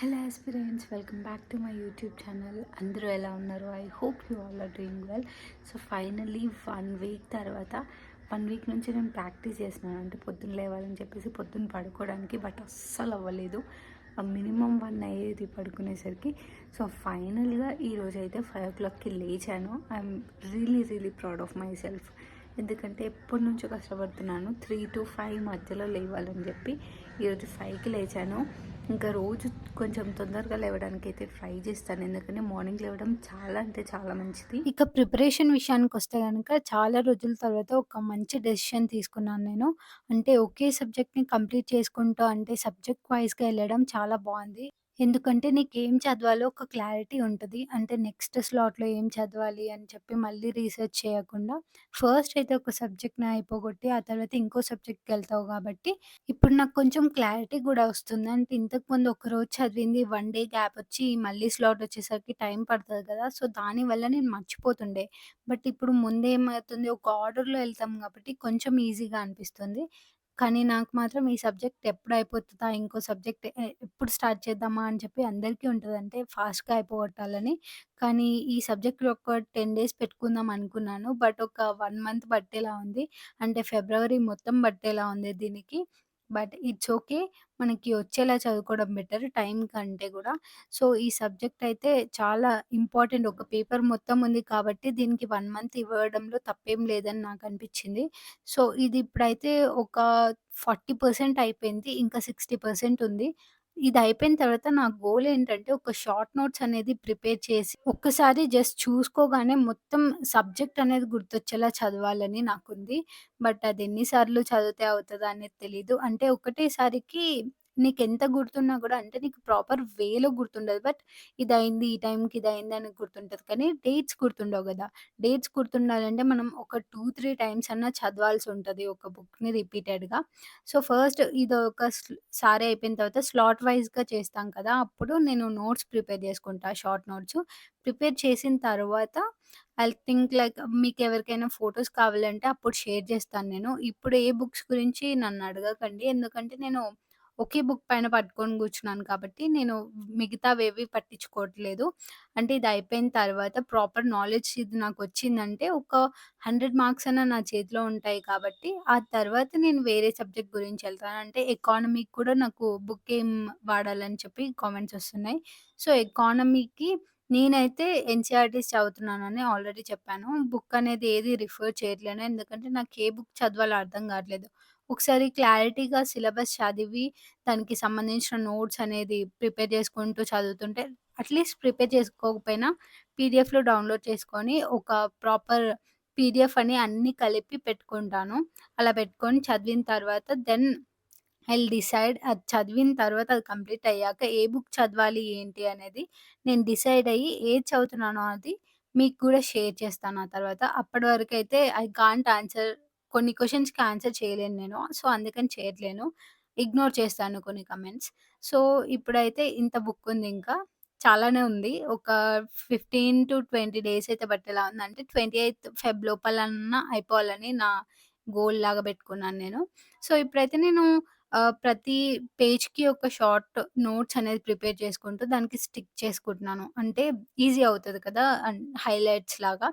Hello aspirants welcome back to my YouTube channel అందరూ ఎలా ఉన్నారు? I hope you all are doing well so finally one week తర్వాత one week నుంచి నేను practice చేస్తున్నాను. అంటే పొద్దున్న లేవాలని చెప్పేసి పొద్దున్న పడుకోవడానికి బట్ అస్సలు అవ్వలేదు. మినిమం వన్ అయ్యేది పడుకునేసరికి. సో ఫైనల్గా ఈరోజు అయితే ఫైవ్ ఓ క్లాక్కి లేచాను. I'm really really proud of myself ఎందుకంటే ఎప్పటి నుంచో కష్టపడుతున్నాను. త్రీ టు ఫైవ్ మధ్యలో లేవాలని చెప్పి ఈరోజు ఫైవ్కి లేచాను. ఇంకా రోజు కొంచెం తొందరగా లేవడానికి అయితే ట్రై చేస్తాను ఎందుకంటే మార్నింగ్ లేవడం చాలా అంటే చాలా మంచిది ఇక ప్రిపరేషన్ విషయానికి వస్తే కనుక చాలా రోజుల తర్వాత ఒక మంచి డెసిషన్ తీసుకున్నాను నేను. అంటే ఒకే సబ్జెక్ట్‌ని కంప్లీట్ చేసుకుంటూ అంటే సబ్జెక్ట్ వైజ్గా వెళ్ళడం చాలా బాగుంది. ఎందుకంటే నీకేం చదవాలో ఒక క్లారిటీ ఉంటది. అంటే నెక్స్ట్ స్లాట్‌లో ఏం చదవాలి అని చెప్పి మళ్ళీ రీసెర్చ్ చేయకుండా ఫస్ట్ అయితే ఒక సబ్జెక్ట్‌ని అయిపోగొట్టి ఆ తర్వాత ఇంకో సబ్జెక్ట్‌కెళ్తావు కాబట్టి ఇప్పుడు నాకు కొంచెం క్లారిటీ కూడా వస్తుంది. అంటే ఇంతకుముందు ఒకరోజు చదివింది వన్ డే గ్యాప్ వచ్చి మళ్ళీ స్లాట్ వచ్చేసరికి టైం పడతది కదా! సో, దానివల్ల నేను మర్చిపోతుండే. బట్ ఇప్పుడు ముందేమవుతుంది ఒక ఆర్డర్‌లో ఎళ్తాం కాబట్టి కొంచెం ఈజీగా అనిపిస్తుంది. కానీ నాకు మాత్రం ఈ సబ్జెక్ట్ ఎప్పుడు అయిపోతుందా ఇంకో సబ్జెక్ట్ ఎ ఎప్పుడు స్టార్ట్ చేద్దామా? అని చెప్పి అందరికీ ఉంటుంది అంటే ఫాస్ట్‌గా అయిపోగొట్టాలని. కానీ ఈ సబ్జెక్ట్‌లో ఒక 10 డేస్ పెట్టుకుందాం అనుకున్నాను. బట్ ఒక 1 మంత్ పట్టేలా ఉంది. అంటే ఫిబ్రవరి మొత్తం పట్టేలా ఉంది దీనికి. But it's okay. మనకి వచ్చేలా చదువుకోవడం బెటర్ టైం కంటే గూడా. సో, ఈ సబ్జెక్ట్ అయితే చాలా ఇంపార్టెంట్. ఒక పేపర్ మొత్తం ఉంది కాబట్టి దీనికి 1 మంత్ ఇవ్వడంలో తప్పేం లేదని నాకనిపిచ్చింది. సో, ఇది ఇప్పుడైతే ఒక 40% అయిపోయింది. ఇంకా 60% ఉంది. ఇది అయిపోయిన తర్వాత నా గోల్ ఏంటంటే ఒక షార్ట్ నోట్స్ అనేది ప్రిపేర్ చేసి ఒక్కసారి జస్ట్ చూసుకోగానే మొత్తం సబ్జెక్ట్ అనేది గుర్తొచ్చేలా చదవాలని నాకుంది. బట్ అది ఎన్నిసార్లు చదివితే అవుతుందా అనేది తెలీదు. అంటే ఒకటేసారికి నీకెంత గుర్తున్నా కూడా అంటే నీకు ప్రాపర్ వేలో గుర్తుండదు. బట్ ఇదయింది, ఈ టైంకి ఇదయింది అని గుర్తుంటుంది కానీ డేట్స్ గుర్తుండవు కదా డేట్స్ గుర్తుండాలంటే మనం ఒక 2, 3 టైమ్స్ అన్నా చదవాల్సి ఉంటుంది ఒక బుక్‌ని రిపీటెడ్‌గా. సో, ఫస్ట్ ఇది ఒక సారి అయిపోయిన తర్వాత స్లాట్ వైజ్గా చేస్తాం కదా! అప్పుడు నేను నోట్స్ ప్రిపేర్ చేసుకుంటా షార్ట్ నోట్స్. ప్రిపేర్ చేసిన తర్వాత ఐ థింక్ లైక్ మీకు ఎవరికైనా ఫొటోస్ కావాలంటే అప్పుడు షేర్ చేస్తాను నేను. ఇప్పుడు ఏ బుక్స్ గురించి నన్ను అడగకండి ఎందుకంటే నేను ఒకే బుక్ పైన పట్టుకొని కూర్చున్నాను కాబట్టి నేను మిగతావేవి పట్టించుకోవట్లేదు. అంటే ఇది అయిపోయిన తర్వాత ప్రాపర్ నాలెడ్జ్ ఇది నాకు వచ్చిందంటే ఒక 100 మార్క్స్ అన్న నా చేతిలో ఉంటాయి కాబట్టి ఆ తర్వాత నేను వేరే సబ్జెక్ట్ గురించి వెళ్తాను అంటే ఎకానమీకి కూడా నాకు బుక్ ఏం వాడాలని చెప్పి కామెంట్స్ వస్తున్నాయి. సో, ఎకానమీకి నేనైతే ఎన్సీఆర్టీస్ చదువుతున్నానని ఆల్రెడీ చెప్పాను. బుక్ అనేది ఏది రిఫర్ చేయట్లేను. ఎందుకంటే నాకు ఏ బుక్ చదవాలో అర్థం కావట్లేదు. ఒకసారి క్లారిటీగా సిలబస్ చదివి దానికి సంబంధించిన నోట్స్ అనేది ప్రిపేర్ చేసుకుంటూ చదువుతుంటే అట్‌లీస్ట్ ప్రిపేర్ చేసుకోకపోయినా పీడిఎఫ్‌లో డౌన్‌లోడ్ చేసుకొని ఒక ప్రాపర్ పీడిఎఫ్ అని అన్నీ కలిపి పెట్టుకుంటాను. అలా పెట్టుకొని చదివిన తర్వాత దెన్ ఐ డిసైడ్ అది చదివిన తర్వాత అది కంప్లీట్ అయ్యాక ఏ బుక్ చదవాలి ఏంటి అనేది నేను డిసైడ్ అయ్యి ఏది చదువుతున్నానో అది మీకు కూడా షేర్ చేస్తాను ఆ తర్వాత. అప్పటి వరకైతే ఐ కాంట్ ఆన్సర్ కొన్ని క్వశ్చన్స్‌కి ఆన్సర్ చేయలేను నేను. సో, అందుకని చేయట్లేను. ఇగ్నోర్ చేస్తాను కొన్ని కమెంట్స్. సో, ఇప్పుడైతే ఇంత బుక్ ఉంది ఇంకా. చాలానే ఉంది. ఒక 15-20 డేస్ అయితే పట్టేలా ఉంది. అంటే 28థ్ ఫెబ్ లోపలన్నా అయిపోవాలని నా గోల్ లాగా పెట్టుకున్నాను నేను. సో, ఇప్పుడైతే నేను ఆహ్, ప్రతి పేజ్‌కి ఒక షార్ట్ నోట్స్ అనేది ప్రిపేర్ చేసుకుంటూ దానికి స్టిక్ చేసుకుంటున్నాను. అంటే ఈజీ అవుతది కదా! అండ్ హైలైట్స్ లాగా.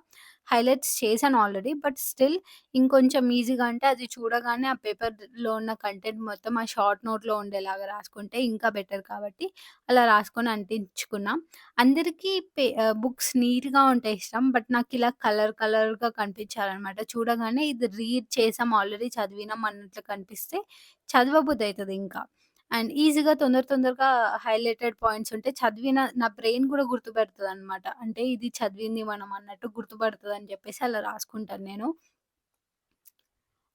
హైలైట్స్ చేశాను ఆల్రెడీ. బట్ స్టిల్ ఇంకొంచెం ఈజీగా అంటే అది చూడగానే ఆ పేపర్‌లో ఉన్న కంటెంట్ మొత్తం ఆ షార్ట్ నోట్‌లో ఉండేలాగా రాసుకుంటే ఇంకా బెటర్ కాబట్టి అలా రాసుకొని అంటించుకున్నాం అందరికీ పే బుక్స్ నీట్‌గా ఉంటే ఇష్టం. బట్ నాకు ఇలా కలర్ కలర్‌గా కనిపించాలన్నమాట చూడగానే ఇది రీడ్ చేసాం ఆల్రెడీ చదివినాం అన్నట్లు కనిపిస్తే చదవబుద్దయితది ఇంకా. అండ్ ఈజీగా తొందర తొందరగా హైలైటెడ్ పాయింట్స్ ఉంటే చదివిన నా బ్రెయిన్ కూడా గుర్తుపెడుతుంది అనమాట అంటే ఇది చదివింది మనం అన్నట్టు గుర్తుపడుతుంది అని చెప్పేసి అలా రాసుకుంటాను నేను.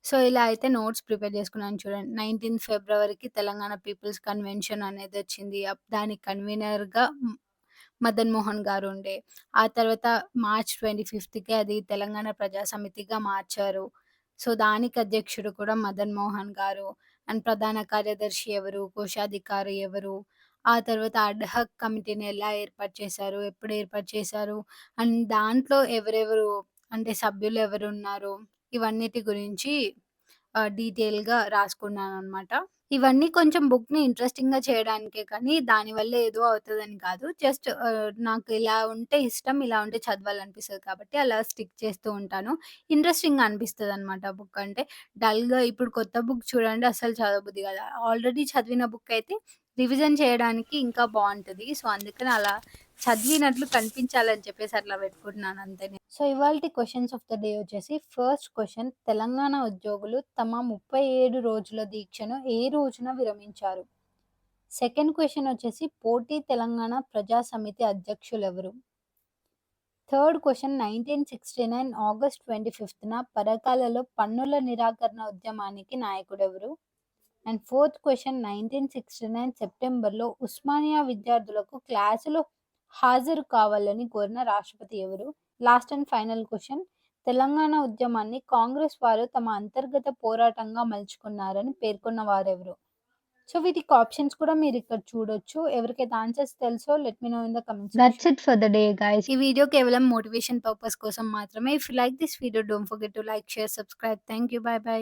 సో, ఇలా అయితే నోట్స్ ప్రిపేర్ చేసుకున్నాను చూడండి. 19 ఫిబ్రవరికి తెలంగాణ పీపుల్స్ కన్వెన్షన్ అనేది వచ్చింది దానికి కన్వీనర్‌గా మదన్ మోహన్ గారు ఉండే ఆ తర్వాత మార్చ్ 25కి అది తెలంగాణ ప్రజా సమితిగా మార్చారు. సో, దానికి అధ్యక్షుడు కూడా మదన్ మోహన్ గారు. అండ్ ప్రధాన కార్యదర్శి ఎవరు? కోశాధికారి ఎవరు? ఆ తర్వాత అడ్‌హక్ కమిటీని ఎలా ఏర్పాటు చేశారు? ఎప్పుడు ఏర్పాటు చేశారు? అండ్ దాంట్లో ఎవరెవరు అంటే సభ్యులు ఎవరు ఉన్నారు ఇవన్నిటి గురించి డీటెయిల్గా రాసుకున్నాను అనమాట ఇవన్నీ కొంచెం బుక్‌ని ఇంట్రెస్టింగ్‌గా చేయడానికే కానీ, దానివల్ల ఏదో అవుతదని కాదు. జస్ట్ ఆహ్, నాకు ఇలా ఉంటే ఇష్టం, ఇలా ఉంటే చదవాలనిపిస్తది కాబట్టి అలా స్టిక్ చేస్తూ ఉంటాను. ఇంట్రెస్టింగ్‌గా అనిపిస్తదనమాట బుక్ అంటే. డల్‌గా ఇప్పుడు కొత్త బుక్ చూడండి అస్సలు చదవబుద్ధి కాదు. ఆల్రెడీ చదివిన బుక్ అయితే రివిజన్ చేయడానికి ఇంకా బాగుంటుంది సో, అందుకని అలా చదివినట్లు కనిపించాలని చెప్పేసి అట్లా పెట్టుకుంటున్నాను అంతే సో, ఇవాల్టి క్వశ్చన్స్ ఆఫ్ ద డే వచ్చేసి ఫస్ట్ క్వశ్చన్ తెలంగాణ ఉద్యోగులు తమ 37 రోజుల దీక్షను ఏ రోజున విరమించారు? సెకండ్ క్వశ్చన్ వచ్చేసి పోటీ Telangana Praja Samithi అధ్యక్షులెవరు? Third question nineteen sixty nine August 25న పరకాలలో పన్నుల నిరాకరణ ఉద్యమానికి నాయకుడెవరు? అండ్ ఫోర్త్ క్వెషన్ 1969 సెప్టెంబర్‌లో ఉస్మానియా విద్యార్థులకు క్లాసులో హాజరు కావాలని కోరిన రాష్ట్రపతి ఎవరు? Last and final question Telangana ఉద్యమాన్ని కాంగ్రెస్ వారు తమ అంతర్గత పోరాటంగా మలుచుకున్నారని పేర్కొన్న వారెవరు? సో, వీటికి ఆప్షన్స్ కూడా మీరిక్కడ చూడొచ్చు. ఎవరికైతే ఆన్సర్స్ తెలుసో let me know in the comment that's section. It for the day guys. ఈ వీడియో కేవలం మోటివేషన్ పర్పస్ కోసం మాత్రమే. If you like this video don't forget to like, share, subscribe. Thank you. Bye bye.